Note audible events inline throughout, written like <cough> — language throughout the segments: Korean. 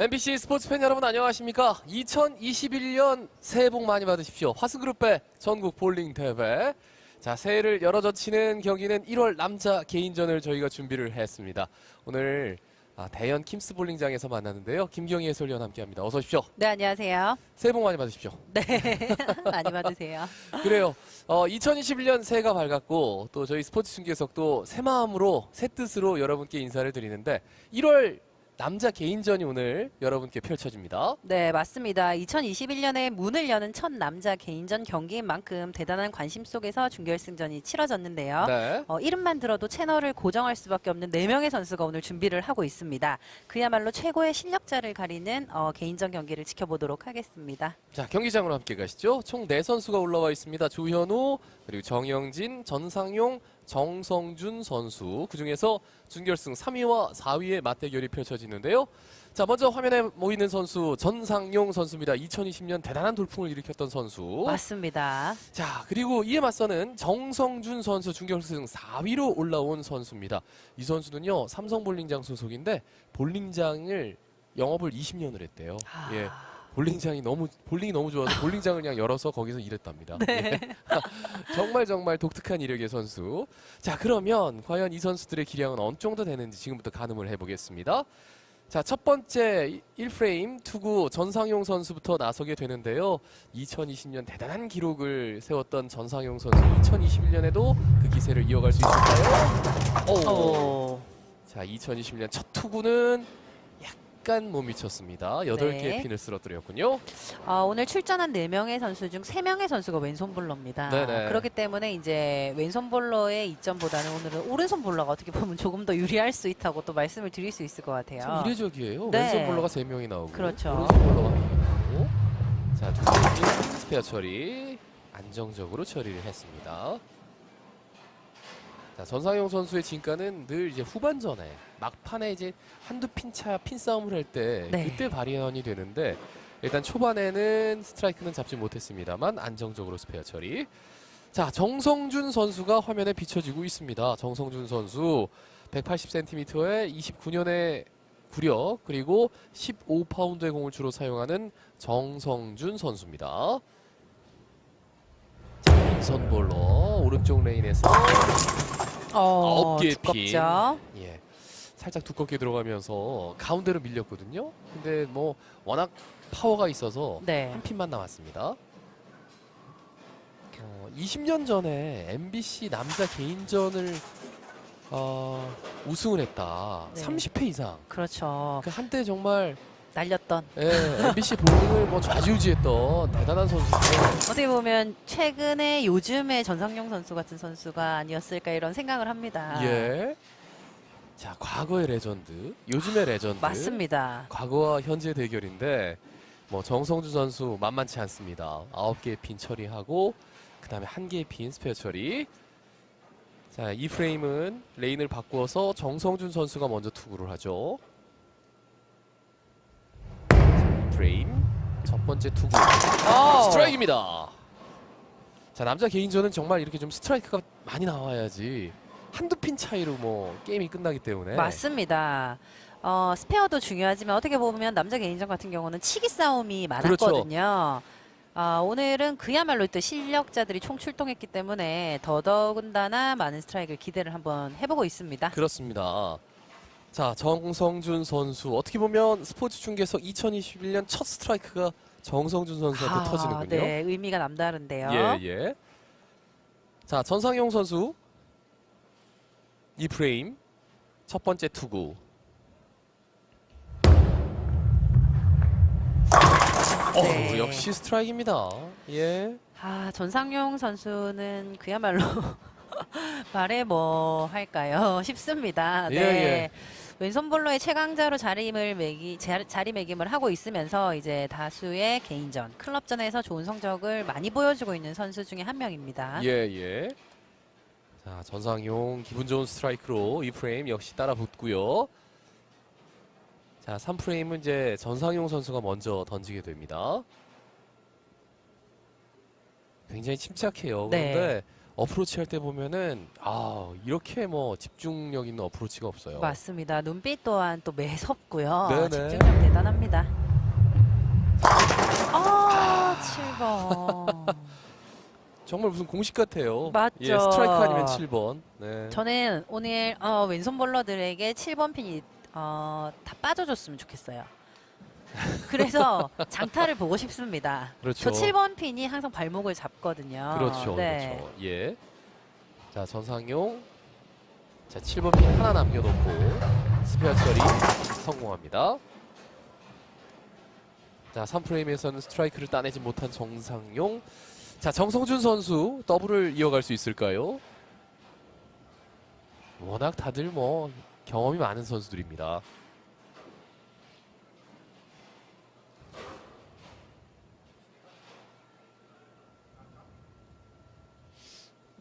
MBC 스포츠 팬 여러분 안녕하십니까? 2021년 새해 복 많이 받으십시오. 화수그룹배 전국 볼링 대회. 자, 새해를 열어젖히는 경기는 1월 남자 개인전을 저희가 준비를 했습니다. 오늘 아, 대연 킴스 볼링장에서 만났는데요. 김경희 해설위원 함께합니다. 어서 오십시오. 네, 안녕하세요. 새해 복 많이 받으십시오. 네, <laughs> 많이 받으세요. <laughs> 그래요. 어, 2021년 새해가 밝았고 또 저희 스포츠 중계석도 새 마음으로 새 뜻으로 여러분께 인사를 드리는데 1월 남자 개인전이 오늘 여러분께 펼쳐집니다. 네, 맞습니다. 2021년에 문을 여는 첫 남자 개인전 경기인 만큼 대단한 관심 속에서 준결승전이 치러졌는데요. 네. 어, 이름만 들어도 채널을 고정할 수밖에 없는 4명의 선수가 오늘 준비를 하고 있습니다. 그야말로 최고의 실력자를 가리는 어, 개인전 경기를 지켜보도록 하겠습니다. 자, 경기장으로 함께 가시죠. 총 4선수가 올라와 있습니다. 조현우, 그리고 정영진, 전상용, 정성준 선수. 그중에서 준결승 3위와 4위의 맞대결이 펼쳐지는데요. 자, 먼저 화면에 모이는 선수 전상용 선수입니다. 2020년 대단한 돌풍을 일으켰던 선수. 맞습니다. 자, 그리고 이에 맞서는 정성준 선수 준결승 4위로 올라온 선수입니다. 이 선수는요, 삼성 볼링장 소속인데 볼링장을 영업을 20년을 했대요. 아, 예. 볼링장이 너무 볼링이 너무 좋아서 볼링장을 그냥 열어서 거기서 일했답니다. 예. <laughs> 정말 정말 독특한 이력의 선수. 자, 그러면 과연 이 선수들의 기량은 어느 정도 되는지 지금부터 가늠을 해보겠습니다. 자, 첫 번째 1프레임 투구 전상용 선수부터 나서게 되는데요. 2020년 대단한 기록을 세웠던 전상용 선수 2021년에도 그 기세를 이어갈 수 있을까요? 오. 오. 자, 2020년 첫 투구는 약간 못 미쳤습니다. 8개의 네. 핀을 쓰러뜨렸군요. 어, 오늘 출전한 4명의 선수 중 3명의 선수가 왼손 볼러입니다. 네네. 그렇기 때문에 이제 왼손 볼러의 이점보다는 오늘은 오른손 볼러가 어떻게 보면 조금 더 유리할 수 있다고 또 말씀을 드릴 수 있을 것 같아요. 참 이례적이에요. 네. 왼손 볼러가 3명이 나오고 그렇죠. 오른손 볼러가 한 명이 나오고 자, 두 번째 스페어 처리 안정적으로 처리를 했습니다. 자, 전상용 선수의 진가는 늘 이제 후반전에 막판에 이제 한두 핀차 핀 싸움을 할때 네. 그때 발현이 되는데 일단 초반에는 스트라이크는 잡지 못했습니다만 안정적으로 스페어 처리. 자, 정성준 선수가 화면에 비춰지고 있습니다. 정성준 선수 180cm에 29년의 구력 그리고 15파운드의 공을 주로 사용하는 정성준 선수입니다. 자, 왼손 볼러 오른쪽 레인에서 어, 아홉 개의 두껍죠. 예. 살짝 두껍게 들어가면서 가운데로 밀렸거든요. 근데 뭐 워낙 파워가 있어서 네. 한 핀만 남았습니다. 어, 20년 전에 MBC 남자 개인전을 어, 우승을 했다. 네. 30회 이상. 그렇죠. 그 한때 정말 날렸던. 예, MBC 볼링을 뭐 좌지우지했던 대단한 선수인데 어떻게 보면 최근에 요즘의 전상용 선수 같은 선수가 아니었을까 이런 생각을 합니다. 예. 자, 과거의 레전드, 요즘의 레전드. 맞습니다. 과거와 현재 대결인데 뭐 정성주 선수 만만치 않습니다. 아홉 개의 핀 처리하고 그다음에 한 개의 핀 스페어 처리. 자, 이 프레임은 레인을 바꾸어서 정성준 선수가 먼저 투구를 하죠. 자, 이 프레임 첫 번째 투구 어. 스트라이크입니다. 자, 남자 개인전은 정말 이렇게 좀 스트라이크가 많이 나와야지 한두 핀 차이로 뭐 게임이 끝나기 때문에 맞습니다. 어, 스페어도 중요하지만 어떻게 보면 남자 개인전 같은 경우는 치기 싸움이 그렇죠. 많았거든요. 아, 오늘은 그야말로 또 실력자들이 총출동했기 때문에 더더군다나 많은 스트라이크를 기대를 한번 해보고 있습니다. 그렇습니다. 자, 정성준 선수 어떻게 보면 스포츠 중계석 2021년 첫 스트라이크가 정성준 선수한테 아, 터지는군요. 네, 의미가 남다른데요. 예, 예. 자, 전상용 선수 이 프레임 첫 번째 투구. 네. 어, 역시 스트라이크입니다. 예. 아, 전상용 선수는 그야말로 <laughs> 말해 뭐 할까요? <laughs> 싶습니다. 예, 네. 예. 왼손 볼러의 최강자로 자리임을 매기, 자- 자리매김을 하고 있으면서 이제 다수의 개인전, 클럽전에서 좋은 성적을 많이 보여주고 있는 선수 중에 한 명입니다. 예, 예. 자, 전상용 기분 좋은 스트라이크로 이 프레임 역시 따라 붙고요. 자, 3프레임은 이제 전상용 선수가 먼저 던지게 됩니다. 굉장히 침착해요. 네. 그런데 어프로치 할 때 보면은 아 이렇게 뭐 집중력 있는 어프로치가 없어요. 맞습니다. 눈빛 또한 또 매섭고요. 네네. 집중력 대단합니다. 아, 7번. <laughs> 정말 무슨 공식 같아요. 맞죠. 예, 스트라이크 아니면 7번. 네. 저는 오늘 어, 왼손 볼러들에게 7번 핀이 어, 다 빠져줬으면 좋겠어요. 그래서 장타를 보고 싶습니다. 그렇죠. 저 7번 핀이 항상 발목을 잡거든요. 그렇죠. 네. 그렇죠. 예. 자, 전상용. 자, 7번 핀 하나 남겨놓고 스페어 처리 성공합니다. 자, 3프레임에서는 스트라이크를 따내지 못한 정상용. 자, 정성준 선수 더블을 이어갈 수 있을까요? 워낙 다들 뭐 경험이 많은 선수들입니다.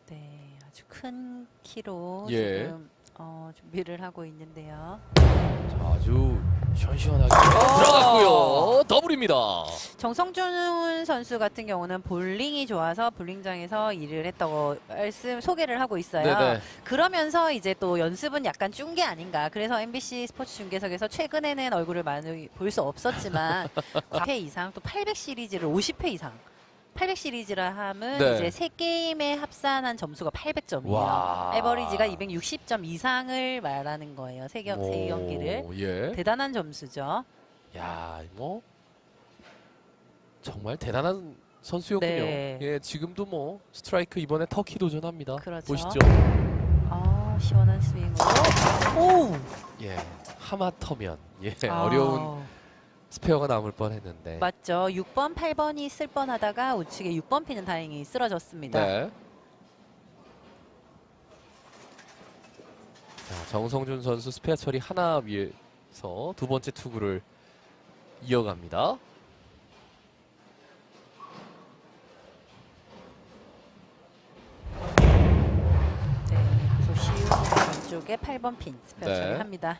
네, 아주 큰 키로 예. 지금 어, 준비를 하고 있는데요. 자, 아주 시원시원하게 들어갔고요. 더블입니다. 정성준 선수 같은 경우는 볼링이 좋아서 볼링장에서 일을 했다고 말씀 소개를 하고 있어요. 네네. 그러면서 이제 또 연습은 약간 쭌게 아닌가. 그래서 MBC 스포츠 중계석에서 최근에는 얼굴을 많이 볼 수 없었지만 <laughs> 9회 이상 또 800 시리즈를 50회 이상 800 시리즈라 함은 네. 이제 세 게임에 합산한 점수가 800점이에요. 와. 에버리지가 260점 이상을 말하는 거예요. 세, 경, 세 경기를. 오, 예. 대단한 점수죠. 야, 뭐 정말 대단한 선수였군요. 네. 예, 지금도 뭐 스트라이크 이번에 터키 도전합니다. 그렇죠. 보시죠. 아, 시원한 스윙으로. 오! 예, 하마터면 예, 아, 어려운 스페어가 남을 뻔했는데. 맞죠. 6번, 8번이 쓸 뻔하다가 우측에 6번 피는 다행히 쓰러졌습니다. 네. 자, 정성준 선수 스페어 처리 하나 위에서 두 번째 투구를 이어갑니다. 네, 조시우 왼쪽에 8번 핀 스페어 네. 처리합니다.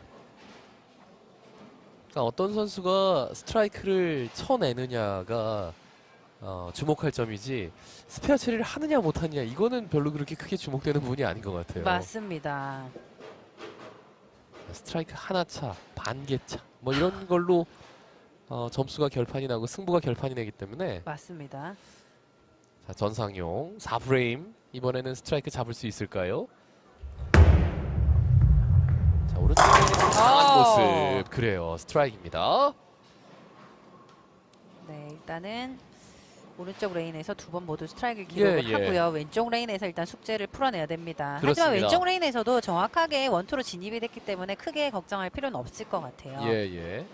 그러니까 어떤 선수가 스트라이크를 쳐내느냐가 어, 주목할 점이지 스페어 처리를 하느냐 못하느냐 이거는 별로 그렇게 크게 주목되는 부분이 아닌 것 같아요. 맞습니다. 스트라이크 하나 차, 반개 차, 뭐 이런 걸로 어, 점수가 결판이 나고 승부가 결판이 나기 때문에 맞습니다. 자, 전상용 4프레임 이번에는 스트라이크 잡을 수 있을까요? 자 오른쪽에 강한 아. 모습 그래요 스트라이크입니다. 네, 일단은 오른쪽 레인에서 두 번 모두 스트라이크를 기록을 예, 예. 하고요. 왼쪽 레인에서 일단 숙제를 풀어내야 됩니다. 그렇습니다. 하지만 왼쪽 레인에서도 정확하게 원투로 진입이 됐기 때문에 크게 걱정할 필요는 없을 것 같아요. 예 예.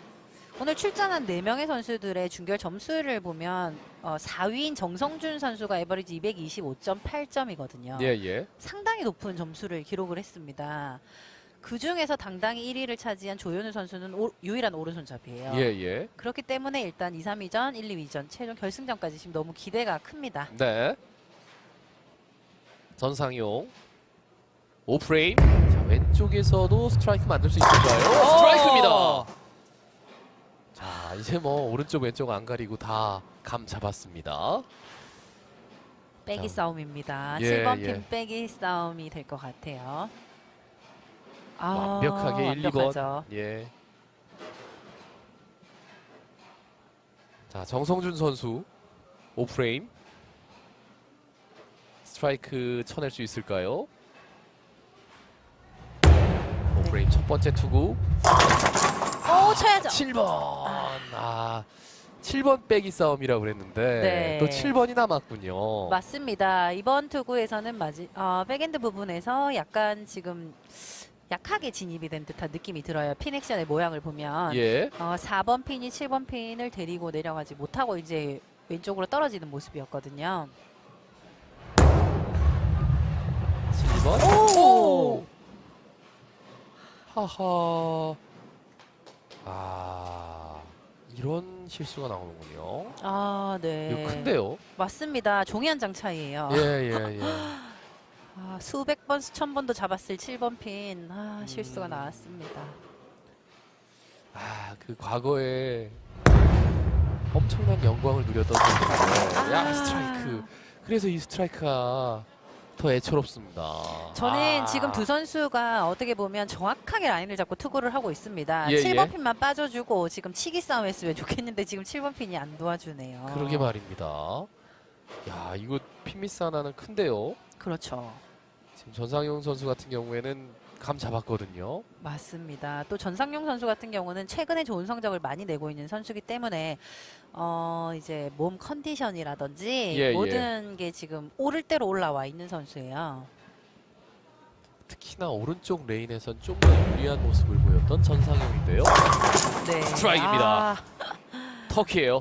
오늘 출전한 4명의 선수들의 준결 점수를 보면 어, 4위인 정성준 선수가 에버리지 225.8점이거든요. 예, 예. 상당히 높은 점수를 기록을 했습니다. 그 중에서 당당히 1위를 차지한 조현우 선수는 오- 유일한 오른손잡이에요. 예, 예. 그렇기 때문에 일단 2, 3위전, 1, 2위전, 최종 결승전까지 지금 너무 기대가 큽니다. 네. 전상용. 5프레임. 자, 왼쪽에서도 스트라이크 만들 수 있을까요? 오! 스트라이크입니다. 자, 이제 뭐 오른쪽 왼쪽 안 가리고 다 감 잡았습니다. 빼기 자. 싸움입니다. 예, 7번 예. 핀 빼기 싸움이 될 것 같아요. 아, 완벽하게 1, 완벽하죠. 2번. 예. 자, 정성준 선수 5프레임. 스트라이크 쳐낼 수 있을까요? 5프레임 첫 번째 투구. 오, 쳐야죠. 7번. 아, 7번 빼기 싸움이라고 그랬는데 네. 또 7번이 남았군요. 맞습니다. 이번 투구에서는 마지, 어, 백엔드 부분에서 약간 지금 약하게 진입이 된 듯한 느낌이 들어요. 핀 액션의 모양을 보면 예. 어, 4번 핀이 7번 핀을 데리고 내려가지 못하고 이제 왼쪽으로 떨어지는 모습이었거든요. 7번. 오! 하하. 아, 이런 실수가 나오는군요. 아, 네. 이거 큰데요? 맞습니다. 종이 한 장 차이예요. 예, 예, 예. <laughs> 아, 수백 번, 수천 번도 잡았을 7번 핀. 아, 실수가 음. 나왔습니다. 아, 그 과거에 엄청난 영광을 누렸던 선수인데, 야, 아. 스트라이크. 그래서 이 스트라이크가 더 애처롭습니다. 저는 아. 지금 두 선수가 어떻게 보면 정확하게 라인을 잡고 투구를 하고 있습니다. 예, 7번 예. 핀만 빠져주고 지금 치기 싸움 했으면 좋겠는데 지금 7번 핀이 안 도와주네요. 그러게 말입니다. 야 이거 핀미스 하나는 큰데요. 그렇죠. 전상용 선수 같은 경우에는 감 잡았거든요. 맞습니다. 또 전상용 선수 같은 경우는 최근에 좋은 성적을 많이 내고 있는 선수기 때문에 어 이제 몸 컨디션이라든지 예, 모든 게 지금 오를 대로 올라와 있는 선수예요. 특히나 오른쪽 레인에선 좀 더 유리한 모습을 보였던 전상용인데요. 네. 스트라이크입니다. 아, 터키예요.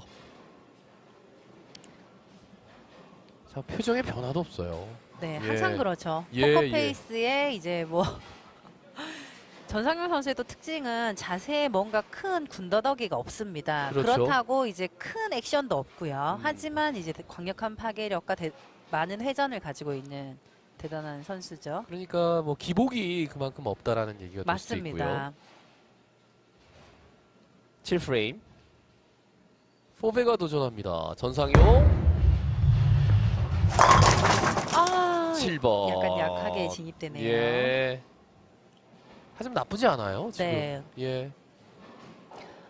자 표정에 변화도 없어요. 네, 예. 항상 그렇죠. 예, 포커 예. 페이스에 이제 뭐 <laughs> 전상용 선수의 또 특징은 자세에 뭔가 큰 군더더기가 없습니다. 그렇죠. 그렇다고 이제 큰 액션도 없고요. 음. 하지만 이제 강력한 파괴력과 대- 많은 회전을 가지고 있는 대단한 선수죠. 그러니까 뭐 기복이 그만큼 없다라는 얘기가 될 수 있고요. 맞습니다. 7프레임. 포베가 도전합니다. 전상용 7번. 약간 약하게 진입되네요. 예. 하지만 나쁘지 않아요. 지금. 네. 예.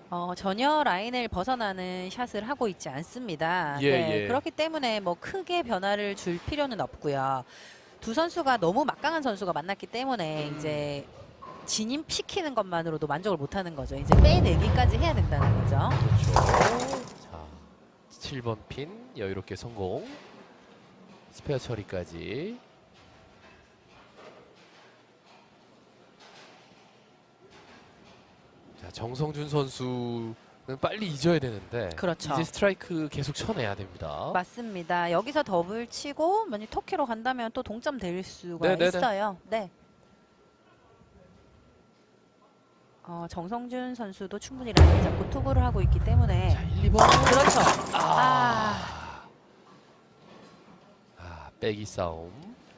어, 전혀 라인을 벗어나는 샷을 하고 있지 않습니다. 예, 네, 예. 그렇기 때문에 뭐 크게 변화를 줄 필요는 없고요. 두 선수가 너무 막강한 선수가 만났기 때문에 음. 이제 진입 시키는 것만으로도 만족을 못하는 거죠. 이제 빼내기까지 해야 된다는 거죠. 그렇죠. 자, 7번 핀 여유롭게 성공. 스페어 처리까지. 자, 정성준 선수 는 빨리 잊어야 되는데 그렇죠. 이제 스트라이크 계속 쳐내야 됩니다. 맞습니다. 여기서 더블 치고 만약 터키로 간다면 또 동점 될 수가 네, 네, 네. 있어요. 네. 어, 정성준 선수도 충분히 라인 잡고 투구를 하고 있기 때문에 자, 1, 2번. 그렇죠. 아. 아, 빼기 싸움.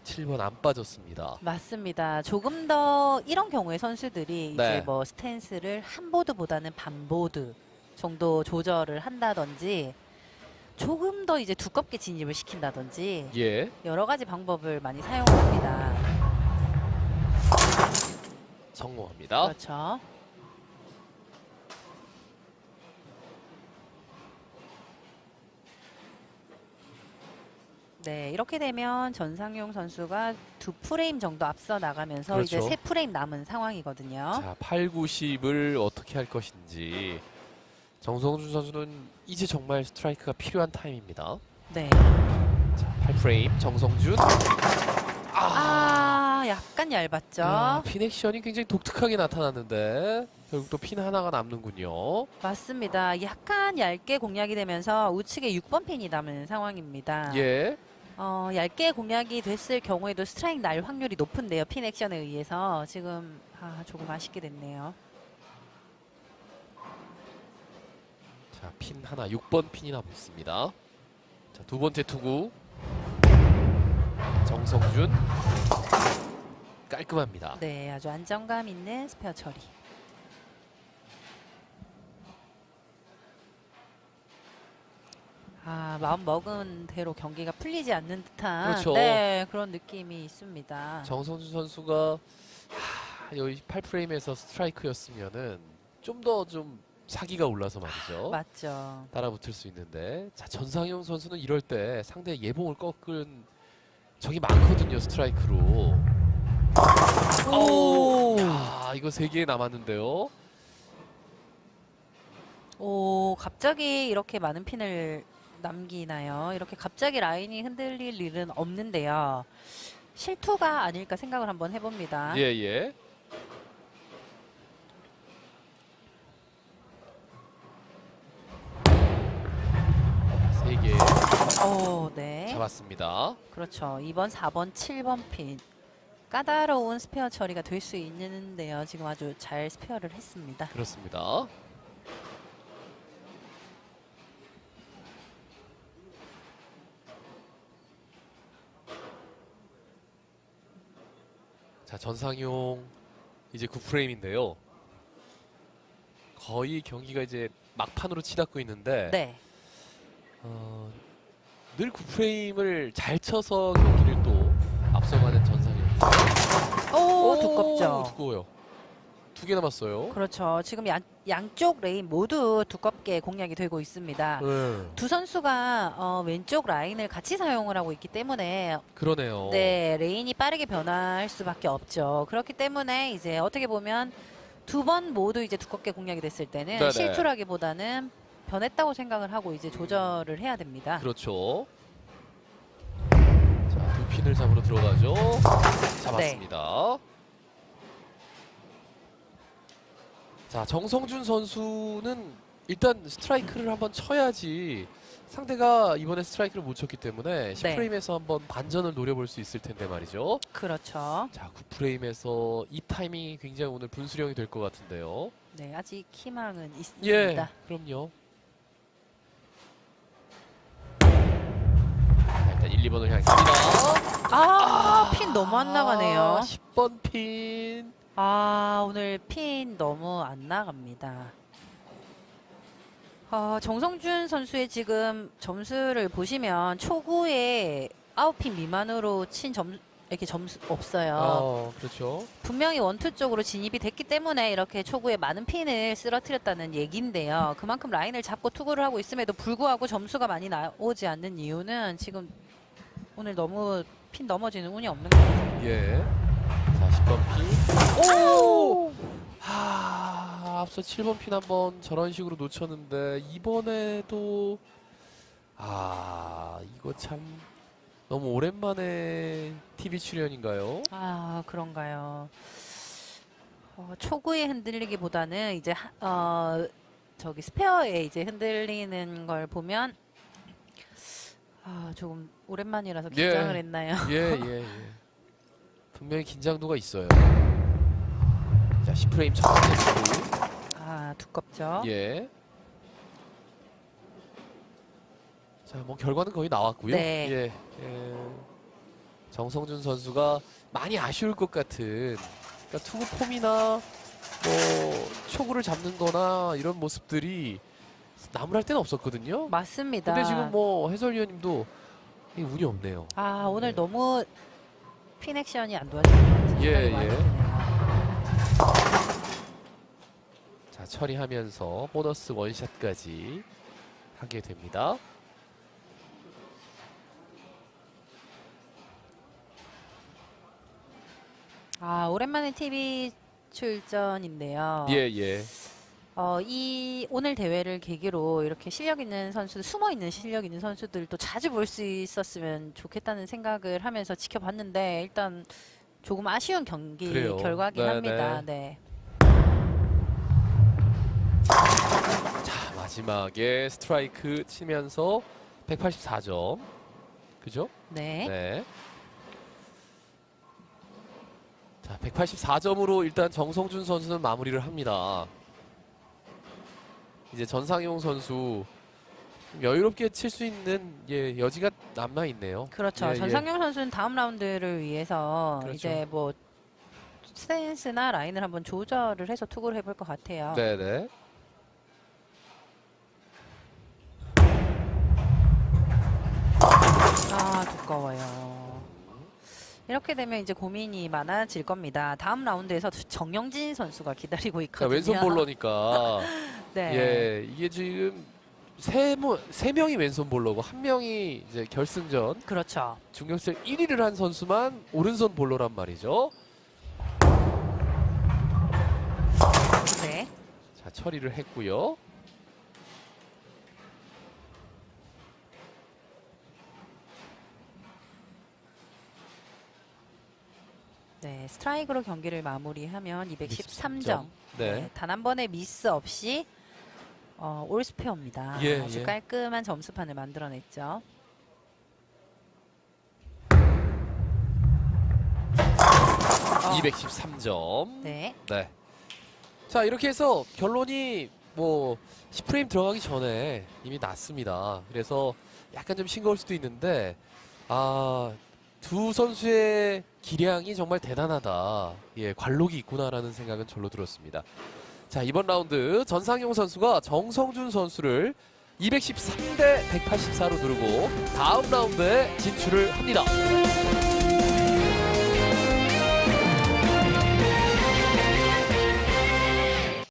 7번 안 빠졌습니다. 맞습니다. 조금 더 이런 경우에 선수들이 네. 이제 뭐 스탠스를 한 보드보다는 반 보드 정도 조절을 한다든지 조금 더 이제 두껍게 진입을 시킨다든지 예. 여러 가지 방법을 많이 사용합니다. 성공합니다. 그렇죠. 네, 이렇게 되면 전상용 선수가 두 프레임 정도 앞서 나가면서 이제 그렇죠. 세 프레임 남은 상황이거든요. 자, 8, 90을 어떻게 할 것인지. 정성준 선수는 이제 정말 스트라이크가 필요한 타임입니다. 네. 자, 8프레임 정성준. 아, 약간 얇았죠. 아, 핀 액션이 굉장히 독특하게 나타났는데 결국 또 핀 하나가 남는군요. 맞습니다. 약간 얇게 공략이 되면서 우측에 6번 핀이 남은 상황입니다. 예. 어, 얇게 공략이 됐을 경우에도 스트라이크 날 확률이 높은데요. 핀 액션에 의해서 지금 아, 조금 아쉽게 됐네요. 자, 핀 하나 6번 핀이 남아 있습니다. 자, 두 번째 투구. 정성준. 깔끔합니다. 네, 아주 안정감 있는 스페어 처리. 아, 마음 먹은 대로 경기가 풀리지 않는 듯한 그렇죠. 네, 그런 느낌이 있습니다. 정성준 선수가 하, 여기 8프레임에서 스트라이크였으면은 좀더좀 사기가 올라서 말이죠. 맞죠. 따라붙을 수 있는데 자 전상용 선수는 이럴 때 상대 예봉을 꺾은 적이 많거든요 스트라이크로. 오. 야 이거 세 개 남았는데요. 오, 갑자기 이렇게 많은 핀을 남기나요? 이렇게 갑자기 라인이 흔들릴 일은 없는데요. 실투가 아닐까 생각을 한번 해봅니다. 예 예. 세 개 오, 네. 잡았습니다. 그렇죠. 2번, 4번, 7번 핀. 까다로운 스페어 처리가 될 수 있는데요. 지금 아주 잘 스페어를 했습니다. 그렇습니다. 자 전상용 이제 9프레임인데요. 거의 경기가 이제 막판으로 치닫고 있는데 네. 어, 늘 9프레임을 잘 쳐서 경기를 또 앞서가는 전상현. 오, 두껍죠. 두꺼워요. 두 개 남았어요. 그렇죠. 지금 양, 양쪽 레인 모두 두껍게 공략이 되고 있습니다. 네. 두 선수가 어, 왼쪽 라인을 같이 사용을 하고 있기 때문에 그러네요. 네 레인이 빠르게 변화할 수밖에 없죠. 그렇기 때문에 이제 어떻게 보면 두 번 모두 이제 두껍게 공략이 됐을 때는 네네. 실투라기보다는 변했다고 생각을 하고 이제 조절을 해야 됩니다. 그렇죠. 자, 두 핀을 잡으러 들어가죠. 잡았습니다. 자, 정성준 선수는 일단 스트라이크를 한번 쳐야지 상대가 이번에 스트라이크를 못 쳤기 때문에 10프레임에서 한번 반전을 노려볼 수 있을 텐데 말이죠. 그렇죠. 자, 9프레임에서 이 타이밍이 굉장히 오늘 분수령이 될 것 같은데요. 네 아직 희망은 예, 있습니다. 그럼요. 자, 일단 1, 2번을 향했습니다. 아, 핀 너무 안 나가네요. 10번 핀. 아, 오늘 핀 너무 안 나갑니다. 어, 정성준 선수의 지금 점수를 보시면 초구에 9핀 미만으로 친 점, 이렇게 점수 없어요. 어, 그렇죠. 분명히 원투 쪽으로 진입이 됐기 때문에 이렇게 초구에 많은 핀을 쓰러뜨렸다는 얘기인데요. 그만큼 라인을 잡고 투구를 하고 있음에도 불구하고 점수가 많이 나오지 않는 이유는 지금 오늘 너무 핀 넘어지는 운이 없는 것 같아요. 예. 자, 10번 핀. 오! 하, 앞서 7번 핀 한번 저런 식으로 놓쳤는데 이번에도 아, 이거 참 너무 오랜만에 TV 출연인가요? 아 그런가요? 어, 초구에 흔들리기보다는 이제 하- 어, 저기 스페어에 이제 흔들리는 걸 보면 아 조금 오랜만이라서 예. 긴장을 했나요? 예, 예, 예. 분명히 긴장도가 있어요. 자, 10프레임 첫 번째 초구. 아 두껍죠. 예. 자, 뭐 결과는 거의 나왔고요. 네. 예. 예. 정성준 선수가 많이 아쉬울 것 같은 그러니까 투구 폼이나 뭐 초구를 잡는 거나 이런 모습들이 나무랄 때는 없었거든요. 맞습니다. 근데 지금 뭐 해설위원님도 이 운이 없네요. 아 오늘 예. 너무 핀 액션이 안 도와주는 것 같은 예, 예. 드네요. 자, 처리하면서 보너스 원샷까지 하게 됩니다. 아 오랜만에 TV 출전인데요. 예, 예. 어, 이 오늘 대회를 계기로 이렇게 실력 있는 선수, 숨어 있는 실력 있는 선수들도 자주 볼 수 있었으면 좋겠다는 생각을 하면서 지켜봤는데 일단 조금 아쉬운 경기 그래요. 결과긴 네, 합니다. 네. 마지막에 스트라이크 치면서 184점 그죠? 네. 네. 자 184점으로 일단 정성준 선수는 마무리를 합니다. 이제 전상용 선수 좀 여유롭게 칠 수 있는 예, 여지가 남아 있네요. 그렇죠. 예, 예. 전상용 선수는 다음 라운드를 위해서 그렇죠. 이제 뭐 스탠스나 라인을 한번 조절을 해서 투구를 해볼 것 같아요. 네네. 아 두꺼워요. 이렇게 되면 이제 고민이 많아질 겁니다. 다음 라운드에서 정영진 선수가 기다리고 자 있거든요. 왼손 볼러니까 <laughs> 네. 예 이게 지금 세, 모- 세 명이 왼손 볼러고 한 명이 이제 결승전 그렇죠. 중격세 1위를 한 선수만 오른손 볼러란 말이죠. 네. 자 처리를 했고요. 네, 스트라이크로 경기를 마무리하면 213점. 213점. 네. 단 한 번의 미스 없이 어, 올스페어입니다. 예, 아주 예. 깔끔한 점수판을 만들어냈죠. 어, 213점. 네. 네. 자 이렇게 해서 결론이 뭐 10프레임 들어가기 전에 이미 났습니다. 그래서 약간 좀 싱거울 수도 있는데 아. 두 선수의 기량이 정말 대단하다. 예, 관록이 있구나라는 생각은 절로 들었습니다. 자, 이번 라운드 전상용 선수가 정성준 선수를 213대 184로 누르고 다음 라운드에 진출을 합니다.